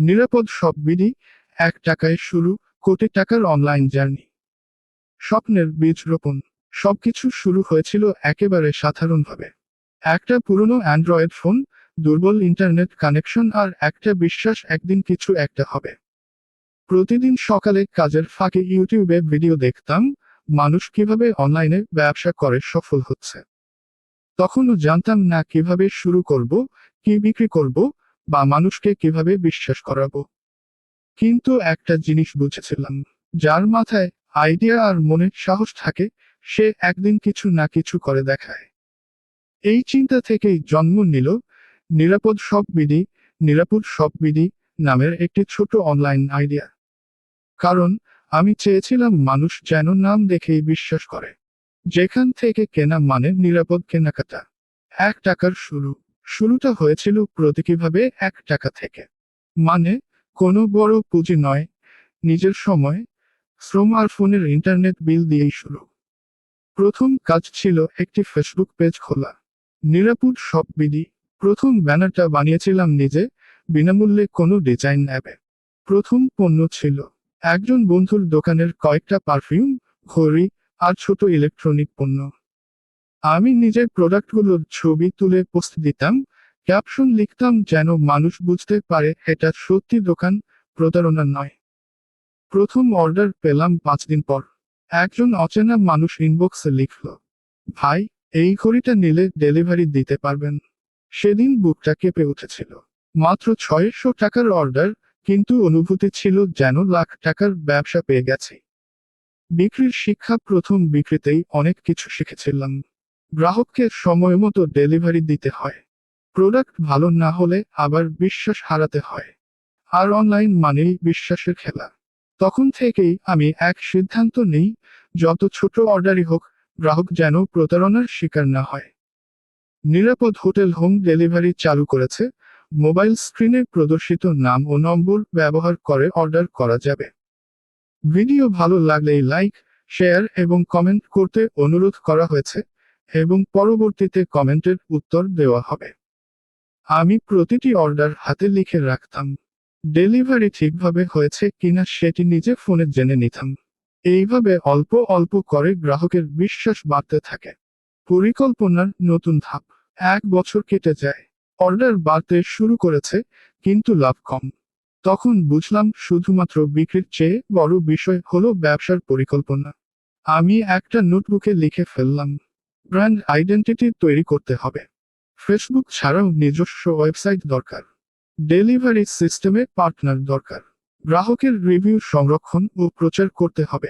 নিরাপদ সব বিধি এক টাকায় শুরু, কোটি টাকার অনলাইন জার্নি স্বপ্নের বীজ রোপণ, সবকিছু শুরু হয়েছিল একেবারে সাধারণভাবে। একটা পুরনো অ্যান্ড্রয়েড ফোন দুর্বল ইন্টারনেট কানেকশন আর একটা বিশ্বাস একদিন কিছু একটা হবে। প্রতিদিন সকালে কাজের ফাঁকে ইউটিউবে ভিডিও দেখতাম, মানুষ কীভাবে অনলাইনে ব্যবসা করে সফল হচ্ছে। তখনও জানতাম না কীভাবে শুরু করব, কি বিক্রি করব বা মানুষকে কীভাবে বিশ্বাস করাবো? কিন্তু একটা জিনিস বুঝেছিলাম, যার মাথায় আইডিয়া আর মনে সাহস থাকে, সে একদিন কিছু না কিছু করে দেখায়। এই চিন্তা থেকেই জন্ম নিল নিরাপদ সব বিধি, নিরাপদ সব বিধি নামের একটি ছোট অনলাইন আইডিয়া কারণ আমি চেয়েছিলাম মানুষ যেন নাম দেখেই বিশ্বাস করে, যেখান থেকে কেনা মানে নিরাপদ কেনাকাটা। এক টাকার শুরু। শুরুটা হয়েছিল প্রতীকীভাবে এক টাকা থেকে। মানে কোনো বড় পুঁজি নয়, নিজের সময়, শ্রম আর ফোনের ইন্টারনেট বিল দিয়েই শুরু। প্রথম কাজ ছিল একটি ফেসবুক পেজ খোলা। নিরাপদ সব বিধি প্রথম ব্যানারটা বানিয়েছিলাম নিজে, বিনামূল্যে কোনো ডিজাইন অ্যাপে প্রথম পণ্য ছিল, একজন বন্ধুর দোকানের কয়েকটা পারফিউম, ঘড়ি আর ছোট ইলেকট্রনিক পণ্য। আমি নিজের প্রোডাক্টগুলোর ছবি তুলে পোস্ট দিতাম ক্যাপশন লিখতাম যেন মানুষ বুঝতে পারে এটা সত্যি দোকান প্রতারণা নয়। প্রথম অর্ডার পেলাম পাঁচ দিন পর। একজন অচেনা মানুষ ইনবক্সে লিখল, ভাই, এই ঘড়িটা নিলে ডেলিভারি দিতে পারবেন। সেদিন বুকটা কেঁপে উঠেছিল। মাত্র ছয়শো টাকার অর্ডার কিন্তু অনুভূতি ছিল যেন লাখ টাকার ব্যবসা পেয়ে গেছে। বিক্রির শিক্ষা প্রথম বিক্রিতেই অনেক কিছু শিখেছিলাম। গ্রাহককে সময় মতো ডেলিভারি দিতে হয়। প্রোডাক্ট ভালো না হলে আবার বিশ্বাস হারাতে হয়। আর অনলাইন মানেই বিশ্বাসের খেলা। তখন থেকেই আমি এক সিদ্ধান্ত নেই, যত ছোট অর্ডারই হোক, গ্রাহক যেন প্রতারণার শিকার না হয়। নিরাপদ হোটেল হোম ডেলিভারি চালু করেছে, মোবাইল স্ক্রিনে প্রদর্শিত নাম ও নম্বর ব্যবহার করে অর্ডার করা যাবে। ভিডিও ভালো লাগলেই লাইক, শেয়ার এবং কমেন্ট করতে অনুরোধ করা হয়েছে। এবং পরবর্তীতে কমেন্টের উত্তর দেওয়া হবে। আমি প্রতিটি অর্ডার হাতে লিখে রাখতাম। ডেলিভারি ঠিকভাবে হয়েছে কিনা সেটি নিজে ফোনে জেনে নিতাম। এইভাবে অল্প অল্প করে গ্রাহকের বিশ্বাস বাড়তে থাকে। পরিকল্পনার নতুন ধাপ। এক বছর কেটে যায়। অর্ডার বাড়তে শুরু করেছে, কিন্তু লাভ কম। তখন বুঝলাম শুধুমাত্র বিক্রির চেয়ে বড় বিষয় হলো ব্যবসার পরিকল্পনা। আমি একটা নোটবুকে লিখে ফেললাম। ব্র্যান্ড আইডেন্টিটি তৈরি করতে হবে। ফেসবুক ছাড়াও নিজস্ব ওয়েবসাইট দরকার। ডেলিভারি সিস্টেমে পার্টনার দরকার। গ্রাহকের রিভিউ সংরক্ষণ ও প্রচার করতে হবে।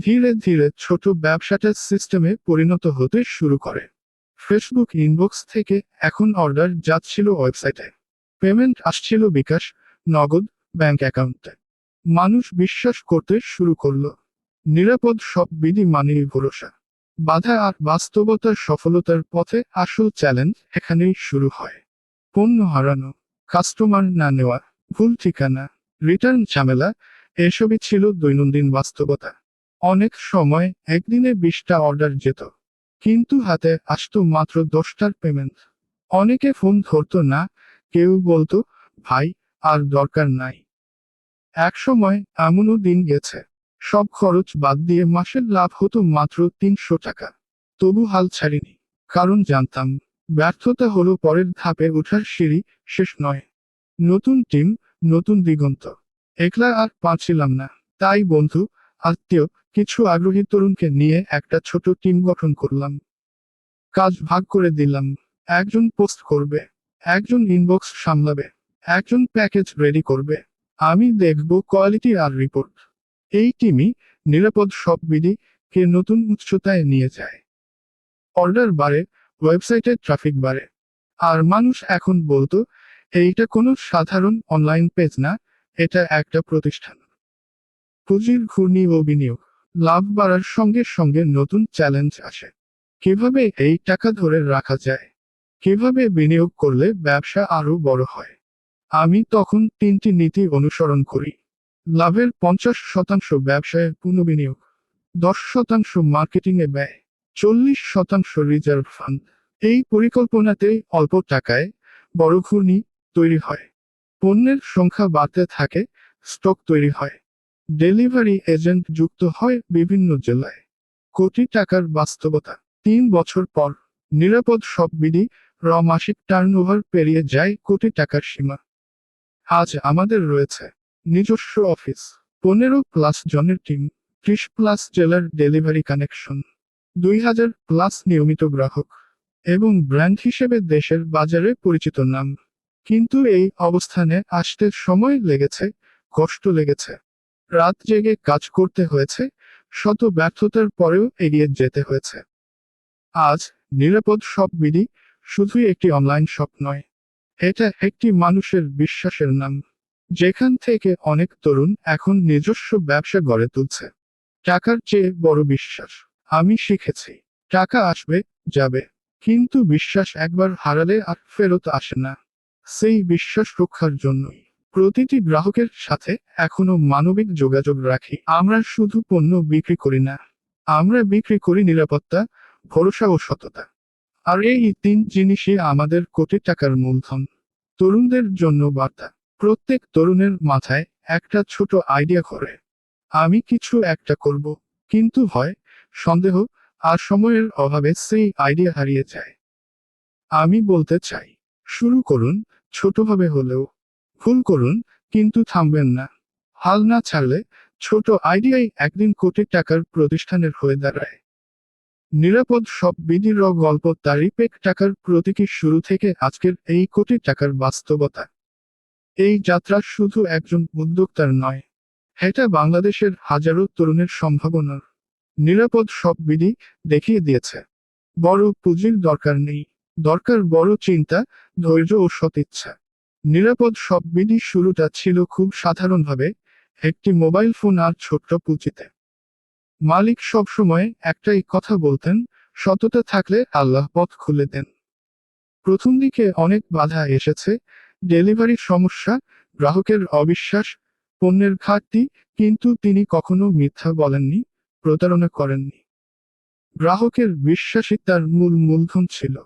ধীরে ধীরে ছোট ব্যবসাটা সিস্টেমে পরিণত হতে শুরু করে। ফেসবুক ইনবক্স থেকে এখন অর্ডার যাচ্ছিল ওয়েবসাইটে। পেমেন্ট আসছিল বিকাশ, নগদ, ব্যাংক অ্যাকাউন্টে। মানুষ বিশ্বাস করতে শুরু করল। নিরাপদ সব বিধি মানেই ভরসা। বাধা আর বাস্তবতার সফলতার পথে আসল চ্যালেঞ্জ এখানেই শুরু হয়। পণ্য হারানো, কাস্টমার না নেওয়া, ভুল ঠিকানা, রিটার্ন ঝামেলা, এসবই ছিল দৈনন্দিন বাস্তবতা। অনেক সময় একদিনে বিশটা অর্ডার যেত, কিন্তু হাতে আসত মাত্র দশটার পেমেন্ট। অনেকে ফোন ধরতো না, কেউ বলতো, ভাই, আর দরকার নাই। এক সময় এমনও দিন গেছে। সব খরচ বাদ দিয়ে মাসের লাভ হতো মাত্র তিনশো টাকা। তবু হাল ছাড়িনি। কারণ জানতাম, ব্যর্থতা হলো পরের ধাপে ওঠার সিঁড়ি, শেষ নয়। নতুন টিম, নতুন দিগন্ত। একলা আর পারছিলাম না। তাই বন্ধু, আত্মীয়, কিছু আগ্রহী তরুণকে নিয়ে একটা ছোট টিম গঠন করলাম। কাজ ভাগ করে দিলাম। একজন পোস্ট করবে, একজন ইনবক্স সামলাবে, একজন প্যাকেজ রেডি করবে। আমি দেখব কোয়ালিটি আর রিপোর্ট। এই টিমই নিরাপদ সব বিধি কে নতুন উচ্চতায় নিয়ে যায়। অর্ডার বাড়ে, ওয়েবসাইটে ট্রাফিক বাড়ে। আর মানুষ এখন বলতো, এইটা কোনো সাধারণ অনলাইন পেজ না, এটা একটা প্রতিষ্ঠান। পুঁজির ঘূর্ণি ও বিনিয়োগ, লাভ বাড়ার সঙ্গে সঙ্গে নতুন চ্যালেঞ্জ আসে। কীভাবে এই টাকা ধরে রাখা যায়? কীভাবে বিনিয়োগ করলে ব্যবসা আরও বড় হয়? আমি তখন তিনটি নীতি অনুসরণ করি। লাভের পঞ্চাশ শতাংশ ব্যবসায় পুনঃবিনিয়োগ দশ শতাংশ মার্কেটিংয়ে ব্যয়, চল্লিশ শতাংশ রিজার্ভ ফান্ড। এই পরিকল্পনাতে অল্প টাকায় বড় ঘূর্ণি তৈরি হয়। পণ্যের সংখ্যা বাড়তে থাকে, স্টক তৈরি হয়। ডেলিভারি এজেন্ট যুক্ত হয় বিভিন্ন জেলায়। কোটি টাকার বাস্তবতা। তিন বছর পর নিরাপদ সব বিধি র মাসিক টার্নওভার পেরিয়ে যায় কোটি টাকার সীমা। আজ আমাদের রয়েছে নিজস্ব অফিস। পনেরো প্লাস জনের টিম, ত্রিশ প্লাস জেলার ডেলিভারি কানেকশন। দুই হাজার প্লাস নিয়মিত গ্রাহক। এবং ব্র্যান্ড হিসেবে দেশের বাজারে পরিচিত নাম। কিন্তু এই অবস্থানে আসতে সময় লেগেছে, কষ্ট লেগেছে। রাত জেগে কাজ করতে হয়েছে, শত ব্যর্থতার পরেও এগিয়ে যেতে হয়েছে। আজ নিরাপদ সব বিধি শুধুই একটি অনলাইন শপ নয়। এটা একটি মানুষের বিশ্বাসের নাম। যেখান থেকে অনেক তরুণ এখন নিজস্ব ব্যবসা গড়ে তুলছে। টাকার চেয়ে বড় বিশ্বাস। আমি শিখেছি, টাকা আসবে, যাবে। কিন্তু বিশ্বাস একবার হারালে আর ফেরত আসে না। সেই বিশ্বাস রক্ষার জন্যই। প্রতিটি গ্রাহকের সাথে এখনও মানবিক যোগাযোগ রাখি। আমরা শুধু পণ্য বিক্রি করি না। আমরা বিক্রি করি নিরাপত্তা, ভরসা ও সততা। আর এই তিন জিনিসই আমাদের কোটি টাকার মূলধন। তরুণদের জন্য বার্তা। প্রত্যেক তরুণের মাথায় একটা ছোট আইডিয়া করে আমি কিছু একটা করব, কিন্তু হয় সন্দেহ আর সময়ের অভাবে সেই আইডিয়া হারিয়ে যায়। আমি বলতে চাই, শুরু করুন, ছোটভাবে হলেও। ভুল করুন, কিন্তু থামবেন না। হাল না ছাড়লে ছোট আইডিয়াই একদিন কোটি টাকার প্রতিষ্ঠানের হয়ে দাঁড়ায়। নিরাপদ সব বিধির গল্প তারিপেক টাকার প্রতীকী শুরু থেকে আজকের এই কোটি টাকার বাস্তবতা। এই যাত্রা শুধু একজন উদ্যোক্তার নয়, এটা বাংলাদেশের হাজারো তরুণের সম্ভাবনার। নিরাপদ সব বিধি দেখিয়ে দিয়েছে। বড় পুঁজির দরকার নেই, দরকার বড় চিন্তা, ধৈর্য ও সদিচ্ছা। নিরাপদ সব বিধি শুরুটা ছিল খুব সাধারণভাবে একটি মোবাইল ফোন আর ছোট্ট পুঁজিতে। মালিক সবসময় একটাই কথা বলতেন, সততা থাকলে আল্লাহ পথ খুলে দেন। প্রথম দিকে অনেক বাধা এসেছে ডেলিভারি সমস্যা, গ্রাহকের অবিশ্বাস, পণ্যের ঘাটতি, কিন্তু তিনি কখনো মিথ্যা বলেননি, প্রতারণা করেননি। গ্রাহকের বিশ্বাসই তার মূল মূলধন ছিল।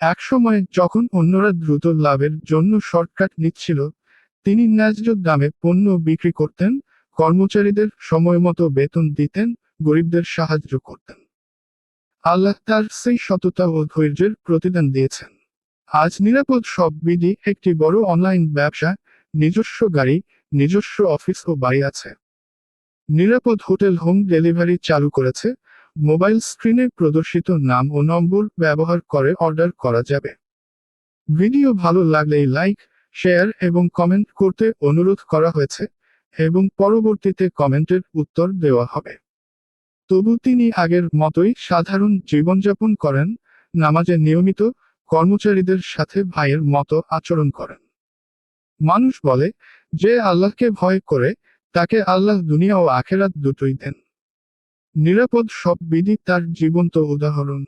একসময় যখন অন্যরা দ্রুত লাভের জন্য শর্টকাট নিচ্ছিল, তিনি ন্যায্য দামে পণ্য বিক্রি করতেন, কর্মচারীদের সময়মতো বেতন দিতেন, গরিবদের সাহায্য করতেন। আল্লাহ তার সেই সততা ও ধৈর্যের প্রতিদান দিয়েছেন। আজ নিরাপদ সব বিধি, একটি বড় অনলাইন ব্যবসা, নিজস্ব গাড়ি, নিজস্ব অফিস ও বাড়ি আছে। নিরাপদ হোটেল হোম ডেলিভারি চালু করেছে। মোবাইল স্ক্রিনে প্রদর্শিত নাম ও নম্বর ব্যবহার করে অর্ডার করা যাবে। ভিডিও ভালো লাগলেই লাইক, শেয়ার এবং কমেন্ট করতে অনুরোধ করা হয়েছে এবং পরবর্তীতে কমেন্টের উত্তর দেওয়া হবে। তবু তিনি আগের মতোই সাধারণ জীবনযাপন করেন। নামাজে নিয়মিত কর্মচারীদের সাথে ভাইয়ের মতো আচরণ করেন। মানুষ বলে, যে আল্লাহকে ভয় করে, তাকে আল্লাহ দুনিয়া ও আখেরাত দুটোই দেন। নিরাপদ সব বিধি তার জীবন্ত উদাহরণ।